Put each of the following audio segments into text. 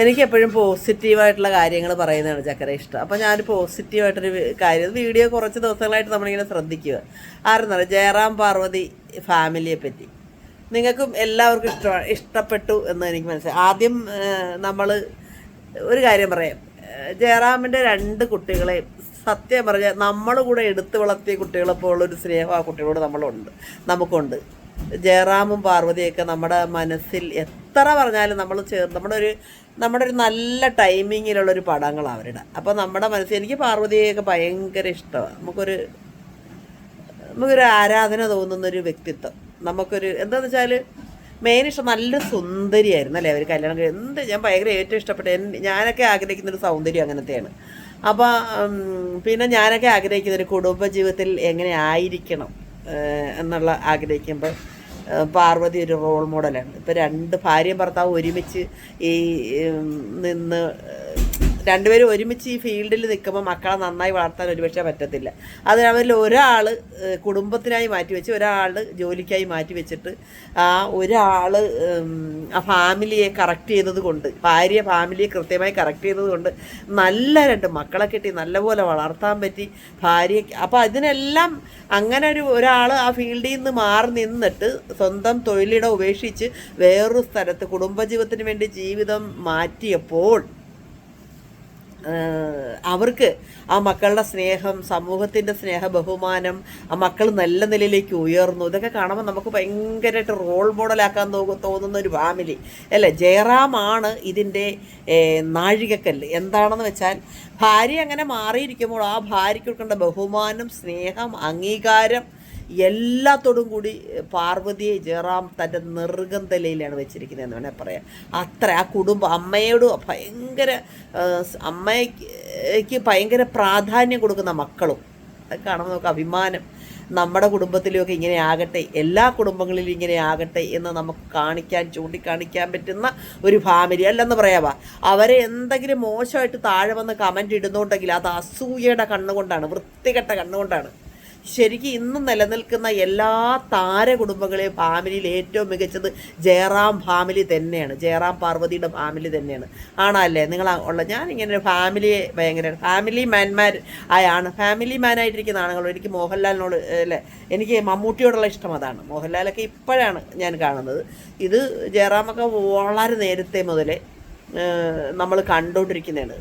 എനിക്ക് എപ്പോഴും പോസിറ്റീവായിട്ടുള്ള കാര്യങ്ങൾ പറയുന്നതാണ് ചക്കര ഇഷ്ടം. അപ്പോൾ ഞാൻ പോസിറ്റീവായിട്ടൊരു കാര്യം വീഡിയോ കുറച്ച് ദിവസങ്ങളായിട്ട് നമ്മളിങ്ങനെ ശ്രദ്ധിക്കുക. ആരെന്നറിയാം? ജയറാം പാർവതി ഫാമിലിയെ പറ്റി നിങ്ങൾക്കും എല്ലാവർക്കും ഇഷ്ടമാണ് ഇഷ്ടപ്പെട്ടു എന്ന് എനിക്ക് മനസ്സിലായി. ആദ്യം നമ്മൾ ഒരു കാര്യം പറയാം. ജയറാമിന്റെ രണ്ട് കുട്ടികളെയും സത്യം പറഞ്ഞാൽ നമ്മൾ കൂടെ എടുത്തു വളർത്തിയ കുട്ടികളെപ്പോൾ ഉള്ളൊരു സ്നേഹം ആ കുട്ടികളോട് നമ്മളുണ്ട് നമുക്കുണ്ട്. ജയറാമും പാർവതിയൊക്കെ നമ്മുടെ മനസ്സിൽ എത്ര പറഞ്ഞാലും നമ്മൾ ചേർ നമ്മുടെ ഒരു നമ്മുടെ ഒരു നല്ല ടൈമിങ്ങിലുള്ളൊരു പടങ്ങളാണ് അവരുടെ. അപ്പോൾ നമ്മുടെ മനസ്സിൽ എനിക്ക് പാർവതിയൊക്കെ ഭയങ്കര ഇഷ്ടമാണ് നമുക്കൊരു നമുക്കൊരു ആരാധന തോന്നുന്നൊരു വ്യക്തിത്വം. നമുക്കൊരു എന്താണെന്ന് വെച്ചാൽ മെയിൻ ഇഷ്ടം നല്ല സുന്ദരിയായിരുന്നു അല്ലേ? അവർ കല്യാണം എന്ത് ഞാൻ ഭയങ്കര ഏറ്റവും ഇഷ്ടപ്പെട്ട ഞാനൊക്കെ ആഗ്രഹിക്കുന്നൊരു സൗന്ദര്യം അങ്ങനത്തെയാണ്. അപ്പോൾ പിന്നെ ഞാനൊക്കെ ആഗ്രഹിക്കുന്നൊരു കുടുംബജീവിതത്തിൽ എങ്ങനെ ആയിരിക്കണം? എന്നുള്ള ആഗ്രഹിക്കുമ്പോൾ പാർവതി ഒരു റോൾ മോഡലാണ് ഇപ്പോൾ രണ്ട് ഭാര്യയും ഭർത്താവും ഒരുമിച്ച് ഈ നിന്ന് രണ്ടുപേരും ഒരുമിച്ച് ഈ ഫീൽഡിൽ നിൽക്കുമ്പോൾ മക്കളെ നന്നായി വളർത്താൻ ഒരുപക്ഷെ പറ്റത്തില്ല. അതിന് അവരിൽ ഒരാൾ കുടുംബത്തിനായി മാറ്റി വെച്ച് ഒരാൾ ജോലിക്കായി മാറ്റി വെച്ചിട്ട് ആ ഒരാൾ ആ ഫാമിലിയെ കറക്റ്റ് ചെയ്തത് കൊണ്ട് ഭാര്യ ഫാമിലിയെ കൃത്യമായി കറക്റ്റ് ചെയ്തത് കൊണ്ട് നല്ല രണ്ട് മക്കളെ കിട്ടി നല്ലപോലെ വളർത്താൻ പറ്റി ഭാര്യ അപ്പോൾ അതിനെല്ലാം അങ്ങനെ ഒരു ഒരാൾ ആ ഫീൽഡിൽ നിന്ന് മാറി നിന്നിട്ട് സ്വന്തം തൊഴിലിടം ഉപേക്ഷിച്ച് വേറൊരു സ്ഥലത്ത് കുടുംബജീവിതത്തിന് വേണ്ടി ജീവിതം മാറ്റിയപ്പോൾ അവർക്ക് ആ മക്കളുടെ സ്നേഹം സമൂഹത്തിന്റെ സ്നേഹ ബഹുമാനം ആ മക്കൾ നല്ല നിലയിലേക്ക് ഉയർന്നു. ഇതൊക്കെ കാണുമ്പോൾ നമുക്ക് ഭയങ്കരമായിട്ട് റോൾ മോഡലാക്കാൻ തോന്നുന്ന ഒരു ഫാമിലി അല്ലേ? ജയറാമാണ് ഇതിന്റെ നാഴികക്കല്ല്. എന്താണെന്ന് വെച്ചാൽ ഭാര്യ അങ്ങനെ മാറിയിരിക്കുമ്പോൾ ആ ഭാര്യയ്ക്ക് കൊടുക്കേണ്ട ബഹുമാനം സ്നേഹം അംഗീകാരം എല്ലാത്തോടും കൂടി പാർവതിയെ ജയറാം തന്റെ നിർഗന്ധലയിലാണ് വെച്ചിരിക്കുന്നത് എന്ന് വേണേൽ പറയാം. അത്ര ആ കുടുംബം അമ്മയോട് ഭയങ്കര അമ്മയ്ക്ക് ഭയങ്കര പ്രാധാന്യം കൊടുക്കുന്ന മക്കളും. അത് കാണുമ്പോൾ നമുക്ക് അഭിമാനം. നമ്മുടെ കുടുംബത്തിലുമൊക്കെ ഇങ്ങനെ ആകട്ടെ എല്ലാ കുടുംബങ്ങളിലും ഇങ്ങനെ ആകട്ടെ എന്ന് നമുക്ക് കാണിക്കാൻ ചൂണ്ടിക്കാണിക്കാൻ പറ്റുന്ന ഒരു ഫാമിലി അല്ലെന്ന് പറയാവാ. അവരെ എന്തെങ്കിലും മോശമായിട്ട് താഴെ വന്ന് കമന്റ് ഇടുന്നുണ്ടെങ്കിൽ അത് അസൂയയുടെ കണ്ണുകൊണ്ടാണ് വൃത്തികെട്ട കണ്ണുകൊണ്ടാണ്. ശരിക്കും ഇന്നും നിലനിൽക്കുന്ന എല്ലാ താര കുടുംബങ്ങളെയും ഫാമിലിയിൽ ഏറ്റവും മികച്ചത് ജയറാം ഫാമിലി തന്നെയാണ്. ജയറാം പാർവതിയുടെ ഫാമിലി തന്നെയാണ്. ആണല്ലേ? നിങ്ങൾ ഉള്ള ഞാൻ ഇങ്ങനെ ഒരു ഫാമിലിയെ ഭയങ്കര ഫാമിലി മാൻമാർ ആയാണ്. ഫാമിലി മാനായിട്ടിരിക്കുന്ന ആണുങ്ങളോ എനിക്ക് മോഹൻലാലിനോട് അല്ലേ? എനിക്ക് മമ്മൂട്ടിയോടുള്ള ഇഷ്ടം അതാണ്. മോഹൻലാലൊക്കെ ഇപ്പോഴാണ് ഞാൻ കാണുന്നത്. ഇത് ജയറാമൊക്കെ വളരെ നേരത്തെ മുതലേ നമ്മൾ കണ്ടുകൊണ്ടിരിക്കുന്നതാണ്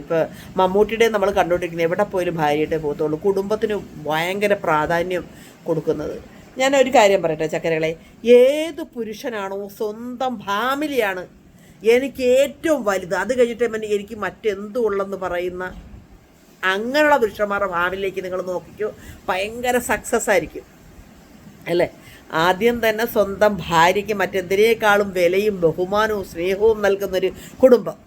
ഇപ്പോൾ മമ്മൂട്ടിയുടെ നമ്മൾ കണ്ടുകൊണ്ടിരിക്കുന്നത് എവിടെ പോയാലും ഭാര്യയുടെ പോകത്തുള്ളൂ. കുടുംബത്തിന് ഭയങ്കര പ്രാധാന്യം കൊടുക്കുന്നത്. ഞാൻ ഒരു കാര്യം പറയട്ടെ ചക്കരകളെ ഏത് പുരുഷനാണോ സ്വന്തം ഫാമിലിയാണ് എനിക്ക് ഏറ്റവും വലുത്. അത് കഴിഞ്ഞിട്ട് എനിക്ക് മറ്റെന്തും ഉള്ളെന്ന് പറയുന്ന അങ്ങനെയുള്ള പുരുഷന്മാരുടെ ഫാമിലിയിലേക്ക് നിങ്ങൾ നോക്കിക്കോ ഭയങ്കര സക്സസ് ആയിരിക്കും. അല്ലേ? ആദ്യം തന്നെ സ്വന്തം ഭാര്യയ്ക്ക് മറ്റെന്തിനേക്കാളും വിലയും ബഹുമാനവും സ്നേഹവും നൽകുന്നൊരു കുടുംബം.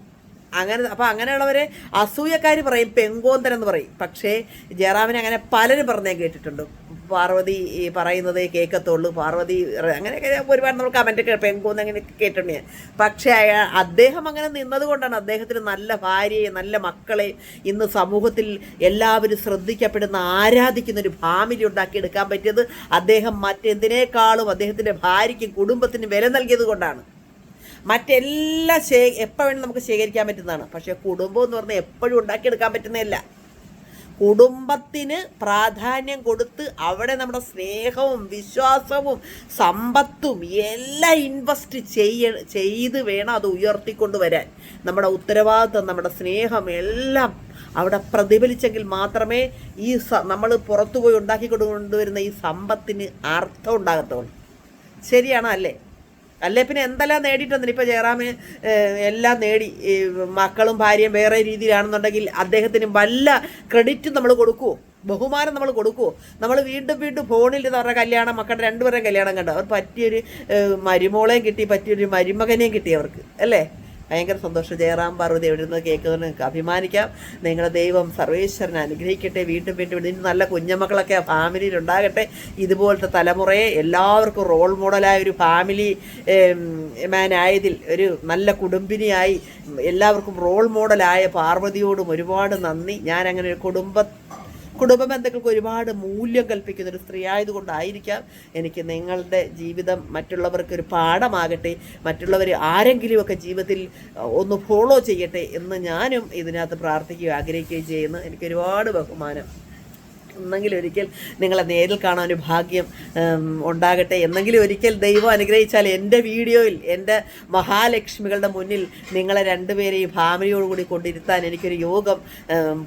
അങ്ങനെ അപ്പോൾ അങ്ങനെയുള്ളവരെ അസൂയക്കാർ പറയും പെങ്കോന്തൻ എന്ന് പറയും. പക്ഷേ ജയറാമിനെ അങ്ങനെ പലരും പറഞ്ഞേ കേട്ടിട്ടുണ്ട്. പാർവതി ഈ പറയുന്നതേ കേൾക്കത്തുള്ളൂ. പാർവതി അങ്ങനെയൊക്കെ ഒരുപാട് നമ്മൾ കമന്റ് പെങ്കോന്ന് അങ്ങനെ കേട്ടിട്ടുണ്ട് പക്ഷേ അയാൾ അദ്ദേഹം അങ്ങനെ നിന്നതുകൊണ്ടാണ് അദ്ദേഹത്തിന് നല്ല ഭാര്യയെ നല്ല മക്കളെ ഇന്ന് സമൂഹത്തിൽ എല്ലാവരും ശ്രദ്ധിക്കപ്പെടുന്ന ആരാധിക്കുന്ന ഒരു ഫാമിലി ഉണ്ടാക്കി എടുക്കാൻ പറ്റിയത് അദ്ദേഹം മറ്റെന്തിനേക്കാളും അദ്ദേഹത്തിന്റെ ഭാര്യയ്ക്കും കുടുംബത്തിനും വില നൽകിയത് കൊണ്ടാണ്. മറ്റെല്ലാം ശേ എപ്പോൾ വേണം നമുക്ക് ശേഖരിക്കാൻ പറ്റുന്നതാണ്. പക്ഷേ കുടുംബം എന്ന് പറഞ്ഞാൽ എപ്പോഴും ഉണ്ടാക്കിയെടുക്കാൻ പറ്റുന്നതല്ല. കുടുംബത്തിന് പ്രാധാന്യം കൊടുത്ത് അവിടെ നമ്മുടെ സ്നേഹവും വിശ്വാസവും സമ്പത്തും എല്ലാം ഇൻവെസ്റ്റ് ചെയ്യ ചെയ്ത് വേണം അത് ഉയർത്തിക്കൊണ്ട് വരാൻ. നമ്മുടെ ഉത്തരവാദിത്വം നമ്മുടെ സ്നേഹം എല്ലാം അവിടെ പ്രതിഫലിച്ചെങ്കിൽ മാത്രമേ ഈ നമ്മൾ പുറത്തുപോയി ഉണ്ടാക്കി കൊണ്ടുവരുന്ന ഈ സമ്പത്തിന് അർത്ഥം ഉണ്ടാകത്തുള്ളൂ. ശരിയാണോ അല്ലേ? അല്ലേ? പിന്നെ എന്തെല്ലാം നേടിയിട്ടുണ്ട്? ഇപ്പോൾ ജയറാമിന് എല്ലാം നേടി. മക്കളും ഭാര്യയും വേറെ രീതിയിലാണെന്നുണ്ടെങ്കിൽ അദ്ദേഹത്തിന് വല്ല ക്രെഡിറ്റും നമ്മൾ കൊടുക്കുമോ ബഹുമാനം നമ്മൾ കൊടുക്കുമോ നമ്മൾ വീണ്ടും വീണ്ടും ഫോണിൽ ഇത് അവരുടെ കല്യാണം മക്കളുടെ രണ്ടുപേരെയും കല്യാണം കണ്ടു? അവർ പറ്റിയൊരു മരുമോളെയും കിട്ടി പറ്റിയൊരു മരുമകനെയും കിട്ടി അവർക്ക് അല്ലേ? ഭയങ്കര സന്തോഷം. ജയറാം പാർവതി എവിടെ നിന്ന് കേൾക്കുന്നതിന് നിങ്ങൾക്ക് അഭിമാനിക്കാം. നിങ്ങളുടെ ദൈവം സർവേശ്വരൻ അനുഗ്രഹിക്കട്ടെ. വീണ്ടും വീണ്ടും ഇനി നല്ല കുഞ്ഞുമക്കളൊക്കെ ആ ഫാമിലിയിൽ ഉണ്ടാകട്ടെ. ഇതുപോലത്തെ തലമുറയെ എല്ലാവർക്കും റോൾ മോഡലായ ഒരു ഫാമിലി മാനായതിൽ ഒരു നല്ല കുടുംബിനിയായി എല്ലാവർക്കും റോൾ മോഡലായ പാർവതിയോടും ഒരുപാട് നന്ദി. ഞാൻ അങ്ങനെ ഒരു കുടുംബ കുടുംബ ബന്ധങ്ങൾക്ക് ഒരുപാട് മൂല്യം കൽപ്പിക്കുന്ന ഒരു സ്ത്രീ ആയതുകൊണ്ടായിരിക്കാം എനിക്ക് നിങ്ങളുടെ ജീവിതം മറ്റുള്ളവർക്ക് ഒരു പാഠമാകട്ടെ മറ്റുള്ളവർ ആരെങ്കിലുമൊക്കെ ജീവിതത്തിൽ ഒന്ന് ഫോളോ ചെയ്യട്ടെ എന്ന് ഞാനും ഇതിനകത്ത് പ്രാർത്ഥിക്കുകയും ആഗ്രഹിക്കുകയും ചെയ്യുന്നു. എനിക്ക് ഒരുപാട് ബഹുമാനം. എന്നെങ്കിലും ഒരിക്കൽ നിങ്ങളെ നേരിൽ കാണാൻ ഒരു ഭാഗ്യം ഉണ്ടാകട്ടെ. എന്നെങ്കിലും ഒരിക്കൽ ദൈവം അനുഗ്രഹിച്ചാൽ എന്റെ വീഡിയോയിൽ എന്റെ മഹാലക്ഷ്മികളുടെ മുന്നിൽ നിങ്ങളെ രണ്ടുപേരെയും ഫാമിലിയോടുകൂടി കൊണ്ടിരുത്താൻ എനിക്കൊരു യോഗം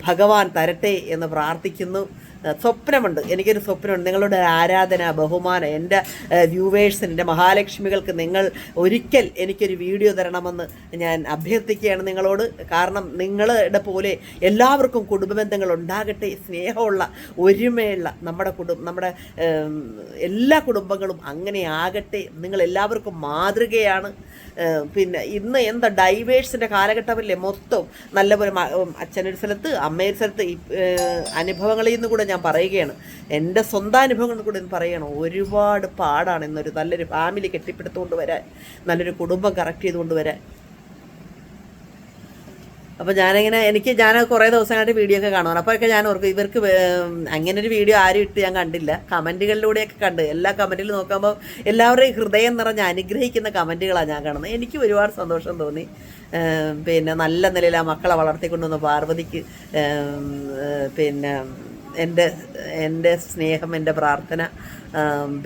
ഭഗവാൻ തരട്ടെ എന്ന് പ്രാർത്ഥിക്കുന്നു. സ്വപ്നമുണ്ട്. എനിക്കൊരു സ്വപ്നമുണ്ട്. നിങ്ങളുടെ ആരാധന ബഹുമാനം എന്റെ വ്യൂവേഴ്സിന് എന്റെ മഹാലക്ഷ്മികൾക്ക് നിങ്ങൾ ഒരിക്കൽ എനിക്കൊരു വീഡിയോ തരണമെന്ന് ഞാൻ അഭ്യർത്ഥിക്കുകയാണ് നിങ്ങളോട്. കാരണം നിങ്ങളുടെ പോലെ എല്ലാവർക്കും കുടുംബ ബന്ധങ്ങൾ ഉണ്ടാകട്ടെ സ്നേഹമുള്ള ഒരുമയുള്ള നമ്മുടെ കുടുംബം നമ്മുടെ എല്ലാ കുടുംബങ്ങളും അങ്ങനെ ആകട്ടെ. നിങ്ങൾ എല്ലാവർക്കും മാതൃകയാണ്. പിന്നെ ഇന്ന് എന്താ ഡൈവേഴ്സിന്റെ കാലഘട്ടമല്ലേ? മൊത്തം നല്ലപോലെ അച്ഛനൊരു സ്ഥലത്ത് അമ്മയൊരു സ്ഥലത്ത് അനുഭവങ്ങളിൽ നിന്ന് കൂടെ ഞാൻ പറയുകയാണ്. എന്റെ സ്വന്തം അനുഭവങ്ങളിൽ കൂടെ ഇന്ന് പറയുകയാണ്. ഒരുപാട് പാടാണ് ഇന്നൊരു നല്ലൊരു ഫാമിലി കെട്ടിപ്പടുത്തുകൊണ്ട് വരാൻ നല്ലൊരു കുടുംബം കറക്റ്റ് ചെയ്തുകൊണ്ട് വരാൻ. അപ്പോൾ ഞാനിങ്ങനെ എനിക്ക് ഞാൻ കുറേ ദിവസമായിട്ട് വീഡിയോ ഒക്കെ കാണുവാണ്. അപ്പോഴൊക്കെ ഞാൻ ഓർക്കും ഇവർക്ക് അങ്ങനെ ഒരു വീഡിയോ ആരും ഇട്ട് ഞാൻ കണ്ടില്ല. കമന്റുകളിലൂടെയൊക്കെ കണ്ട്. എല്ലാ കമന്റിലും നോക്കുമ്പോൾ എല്ലാവരുടെയും ഹൃദയം നിറഞ്ഞ് അനുഗ്രഹിക്കുന്ന കമന്റുകളാണ് ഞാൻ കാണുന്നത്. എനിക്ക് ഒരുപാട് സന്തോഷം തോന്നി. പിന്നെ നല്ല നിലയിൽ ആ മക്കളെ വളർത്തിക്കൊണ്ടുവന്ന പാർവതിക്ക് പിന്നെ എന്റെ എന്റെ സ്നേഹം എന്റെ പ്രാർത്ഥന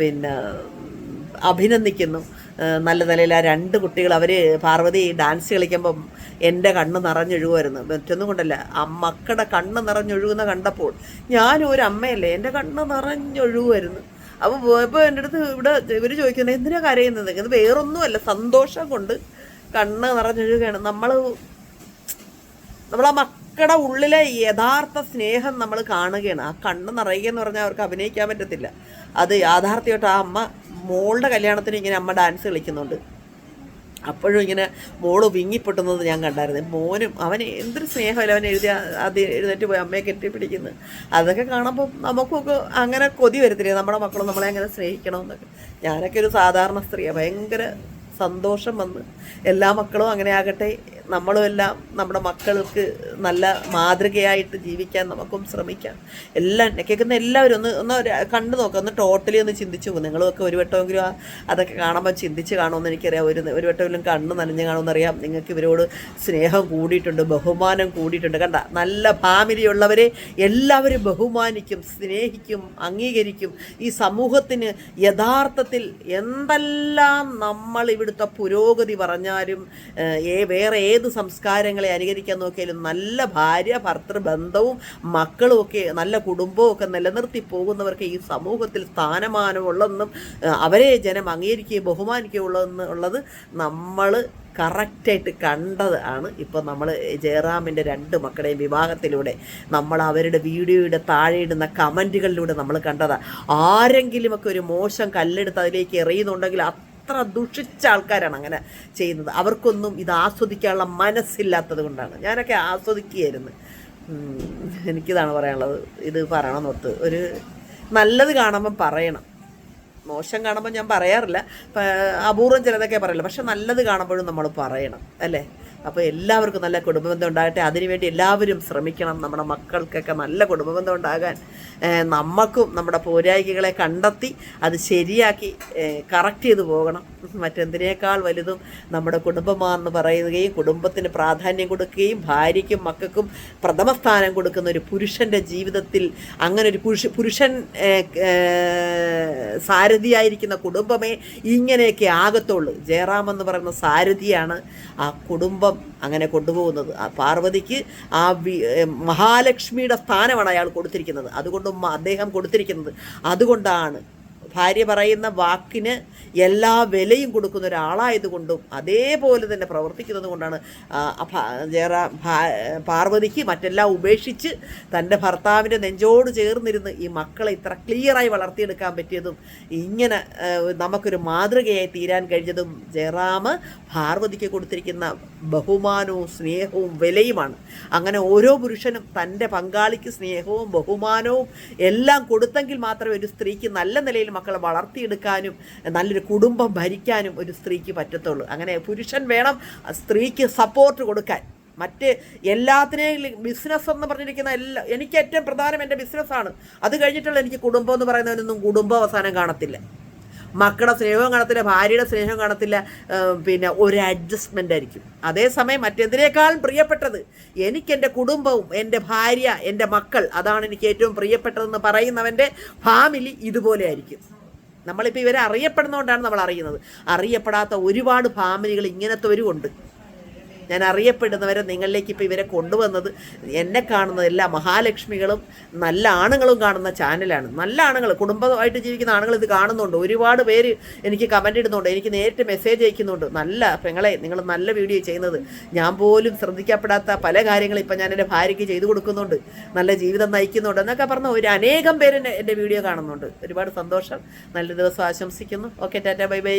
പിന്നെ അഭിനന്ദിക്കുന്നു. നല്ല നിലയിൽ ആ രണ്ട് കുട്ടികൾ അവർ പാർവതി ഡാൻസ് കളിക്കുമ്പം എന്റെ കണ്ണ് നിറഞ്ഞൊഴുകുമായിരുന്നു. മറ്റൊന്നും കൊണ്ടല്ല ആ മക്കളുടെ കണ്ണ് നിറഞ്ഞൊഴുകുന്ന കണ്ടപ്പോൾ ഞാനും ഒരു അമ്മയല്ലേ എന്റെ കണ്ണ് നിറഞ്ഞൊഴുകുമായിരുന്നു. അപ്പോൾ പോയപ്പോൾ എന്റെ അടുത്ത് ഇവിടെ ഇവർ ചോദിക്കുന്നത് എന്തിനാ കരയുന്നത്? ഇത് വേറൊന്നുമല്ല സന്തോഷം കൊണ്ട് കണ്ണ് നിറഞ്ഞൊഴുകുകയാണ്. നമ്മൾ നമ്മളാ മക്കളുടെ ഉള്ളിലെ യഥാർത്ഥ സ്നേഹം നമ്മൾ കാണുകയാണ്. ആ കണ്ണ് നിറയുക എന്ന് പറഞ്ഞാൽ അവർക്ക് അഭിനയിക്കാൻ പറ്റത്തില്ല. അത് യാഥാർത്ഥ്യമായിട്ട് ആ അമ്മ മോളുടെ കല്യാണത്തിന് ഇങ്ങനെ അമ്മ ഡാൻസ് കളിക്കുന്നുണ്ട്. അപ്പോഴും ഇങ്ങനെ മോൾ വിങ്ങിപ്പൊട്ടുന്നത് ഞാൻ കണ്ടായിരുന്നു. മോനും അവൻ എന്തൊരു സ്നേഹമല്ല അവൻ എഴുതിയ അത് എഴുന്നേറ്റ് പോയി അമ്മയെ കെട്ടിപ്പിടിക്കുന്നത് അതൊക്കെ കാണുമ്പോൾ നമുക്കൊക്കെ അങ്ങനെ കൊതി വരത്തില്ലേ? നമ്മുടെ മക്കളും നമ്മളെ അങ്ങനെ സ്നേഹിക്കണമെന്നൊക്കെ ഞാനൊക്കെ ഒരു സാധാരണ സ്ത്രീയാണ് ഭയങ്കര സന്തോഷം വന്ന് എല്ലാ മക്കളും അങ്ങനെ ആകട്ടെ നമ്മളും എല്ലാം നമ്മുടെ മക്കൾക്ക് നല്ല മാതൃകയായിട്ട് ജീവിക്കാൻ നമുക്കും ശ്രമിക്കാം. എല്ലാം കേൾക്കുന്ന എല്ലാവരും ഒന്ന് ഒന്ന് കണ്ടു നോക്കാം ഒന്ന് ടോട്ടലി ഒന്ന് ചിന്തിച്ചു പോകും നിങ്ങളൊക്കെ ഒരു വട്ടമെങ്കിലും അതൊക്കെ കാണുമ്പോൾ ചിന്തിച്ച് കാണുമെന്ന് എനിക്കറിയാം. ഒരു ഒരു വട്ടമെങ്കിലും കണ്ണ് നനഞ്ഞ് കാണുമെന്നറിയാം. നിങ്ങൾക്ക് ഇവരോട് സ്നേഹം കൂടിയിട്ടുണ്ട് ബഹുമാനം കൂടിയിട്ടുണ്ട്. കണ്ട നല്ല ഫാമിലിയുള്ളവരെ എല്ലാവരും ബഹുമാനിക്കും സ്നേഹിക്കും അംഗീകരിക്കും. ഈ സമൂഹത്തിന് യഥാർത്ഥത്തിൽ എന്തെല്ലാം നമ്മൾ ഇവിടുത്തെ പുരോഗതി പറഞ്ഞാലും ഏ വേറെ ഏത് സംസ്കാരങ്ങളെ അനുകരിക്കാൻ നോക്കിയാലും നല്ല ഭാര്യ ഭർത്തൃ ബന്ധവും മക്കളും ഒക്കെ നല്ല കുടുംബവും ഒക്കെ നിലനിർത്തി പോകുന്നവർക്ക് ഈ സമൂഹത്തിൽ സ്ഥാനമാനമുള്ളതെന്നും അവരെ ജനം അംഗീകരിക്കുകയും ബഹുമാനിക്കുകയും ഉള്ളതെന്ന് ഉള്ളത് നമ്മൾ കറക്റ്റായിട്ട് കണ്ടത് ആണ് ഇപ്പോൾ നമ്മൾ ജയറാമിന്റെ രണ്ട് മക്കളുടെയും വിവാഹത്തിലൂടെ. നമ്മൾ അവരുടെ വീഡിയോയുടെ താഴെ ഇടുന്ന കമന്റുകളിലൂടെ നമ്മൾ കണ്ടതാണ് ആരെങ്കിലുമൊക്കെ ഒരു മോശം കല്ലെടുത്ത് അതിലേക്ക് എറിയുന്നുണ്ടെങ്കിൽ അത്ര ദുഷിച്ച ആൾക്കാരാണ് അങ്ങനെ ചെയ്യുന്നത്. അവർക്കൊന്നും ഇത് ആസ്വദിക്കാനുള്ള മനസ്സില്ലാത്തത് കൊണ്ടാണ്. ഞാനൊക്കെ ആസ്വദിക്കുകയായിരുന്നു. എനിക്കിതാണ് പറയാനുള്ളത്. ഇത് പറയണമെന്നൊത്ത് ഒരു നല്ലത് കാണുമ്പം പറയണം. മോശം കാണുമ്പോൾ ഞാൻ പറയാറില്ല. അപൂർവം ചിലതൊക്കെ പറയില്ല. പക്ഷെ നല്ലത് കാണുമ്പോഴും നമ്മൾ പറയണം. അല്ലേ? അപ്പോൾ എല്ലാവർക്കും നല്ല കുടുംബബന്ധം ഉണ്ടാകട്ടെ. അതിനുവേണ്ടി എല്ലാവരും ശ്രമിക്കണം. നമ്മുടെ മക്കൾക്കൊക്കെ നല്ല കുടുംബബന്ധം ഉണ്ടാകാൻ. നമുക്കും നമ്മുടെ പോരായികളെ കണ്ടെത്തി അത് ശരിയാക്കി കറക്റ്റ് ചെയ്ത് പോകണം. മറ്റെന്തിനേക്കാൾ വലുതും നമ്മുടെ കുടുംബമാണെന്ന് പറയുകയും കുടുംബത്തിന് പ്രാധാന്യം കൊടുക്കുകയും ഭാര്യയ്ക്കും മക്കൾക്കും പ്രഥമ സ്ഥാനം കൊടുക്കുന്ന ഒരു പുരുഷന്റെ ജീവിതത്തിൽ അങ്ങനെ ഒരു പുരുഷ പുരുഷൻ സാരഥിയായിരിക്കുന്ന കുടുംബമേ ഇങ്ങനെയൊക്കെ ആകത്തുള്ളൂ. ജയറാം എന്ന് പറയുന്ന സാരഥിയാണ് ആ കുടുംബം അങ്ങനെ കൊണ്ടുപോകുന്നത്. പാർവതിക്ക് ആ മഹാലക്ഷ്മിയുടെ സ്ഥാനമാണ് അയാൾ കൊടുത്തിരിക്കുന്നത്. അതുകൊണ്ടും അദ്ദേഹം കൊടുത്തിരിക്കുന്നത്. അതുകൊണ്ടാണ് ഭാര്യ പറയുന്ന വാക്കിന് എല്ലാ വിലയും കൊടുക്കുന്ന ഒരാളായതുകൊണ്ടും അതേപോലെ തന്നെ പ്രവർത്തിക്കുന്നത് കൊണ്ടാണ് ഭ- പാർവതിക്ക് മറ്റെല്ലാം ഉപേക്ഷിച്ച് തന്റെ ഭർത്താവിന്റെ നെഞ്ചോട് ചേർന്നിരുന്ന് ഈ മക്കളെ ഇത്ര ക്ലിയറായി വളർത്തിയെടുക്കാൻ പറ്റിയതും ഇങ്ങനെ നമുക്കൊരു മാതൃകയായി തീരാൻ കഴിഞ്ഞതും ജയറാം പാർവതിക്ക് കൊടുത്തിരിക്കുന്ന ബഹുമാനവും സ്നേഹവും വിലയുമാണ്. അങ്ങനെ ഓരോ പുരുഷനും തന്റെ പങ്കാളിക്ക് സ്നേഹവും ബഹുമാനവും എല്ലാം കൊടുത്തെങ്കിൽ മാത്രമേ ഒരു സ്ത്രീക്ക് നല്ല നിലയിൽ മക്കളെ വളർത്തിയെടുക്കാനും നല്ലൊരു കുടുംബം ഭരിക്കാനും ഒരു സ്ത്രീക്ക് പറ്റത്തുള്ളൂ. അങ്ങനെ പുരുഷൻ വേണം സ്ത്രീക്ക് സപ്പോർട്ട് കൊടുക്കാൻ. മറ്റ് എല്ലാത്തിനെയും ബിസിനസ് എന്ന് പറഞ്ഞിരിക്കുന്ന എല്ലാ എനിക്ക് ഏറ്റവും പ്രധാനം എന്റെ ബിസിനസ്സാണ് അത് കഴിഞ്ഞിട്ടുള്ള എനിക്ക് കുടുംബം എന്ന് പറയുന്നതിനൊന്നും കുടുംബം അവസാനം കാണത്തില്ല. മക്കളുടെ സ്നേഹവും കാണത്തില്ല ഭാര്യയുടെ സ്നേഹവും കാണത്തില്ല പിന്നെ ഒരു അഡ്ജസ്റ്റ്മെന്റ് ആയിരിക്കും. അതേസമയം മറ്റെന്തിനേക്കാളും പ്രിയപ്പെട്ടത് എനിക്ക് എന്റെ കുടുംബവും എന്റെ ഭാര്യ എന്റെ മക്കൾ അതാണ് എനിക്ക് ഏറ്റവും പ്രിയപ്പെട്ടതെന്ന് പറയുന്നവന്റെ ഫാമിലി ഇതുപോലെ ആയിരിക്കും. നമ്മളിപ്പോൾ ഇവരെ അറിയപ്പെടുന്നതുകൊണ്ടാണ് നമ്മൾ അറിയുന്നത് അറിയപ്പെടാത്ത ഒരുപാട് ഫാമിലികൾ ഇങ്ങനത്തെവരും ഞാൻ അറിയപ്പെടുന്നവരെ നിങ്ങളിലേക്ക് ഇപ്പോൾ ഇവരെ കൊണ്ടുവന്നത് എന്നെ കാണുന്ന എല്ലാ മഹാലക്ഷ്മികളും നല്ല ആണുങ്ങളും കാണുന്ന ചാനലാണ്. നല്ല ആണുങ്ങൾ കുടുംബമായിട്ട് ജീവിക്കുന്ന ആണുങ്ങൾ ഇത് കാണുന്നുണ്ട്. ഒരുപാട് പേര് എനിക്ക് കമന്റ് ഇടുന്നുണ്ട്. എനിക്ക് നേരിട്ട് മെസ്സേജ് അയക്കുന്നുണ്ട്. നല്ല പെങ്ങളെ നിങ്ങൾ നല്ല വീഡിയോ ചെയ്യുന്നത്. ഞാൻ പോലും ശ്രദ്ധിക്കപ്പെടാത്ത പല കാര്യങ്ങളും ഇപ്പം ഞാൻ എന്റെ ഭാര്യയ്ക്ക് ചെയ്തു കൊടുക്കുന്നുണ്ട്. നല്ല ജീവിതം നയിക്കുന്നുണ്ട് എന്നൊക്കെ പറഞ്ഞ ഒരു അനേകം പേര് എന്റെ എന്റെ വീഡിയോ കാണുന്നുണ്ട്. ഒരുപാട് സന്തോഷം. നല്ല ദിവസം ആശംസിക്കുന്നു. Okay Tata bye bye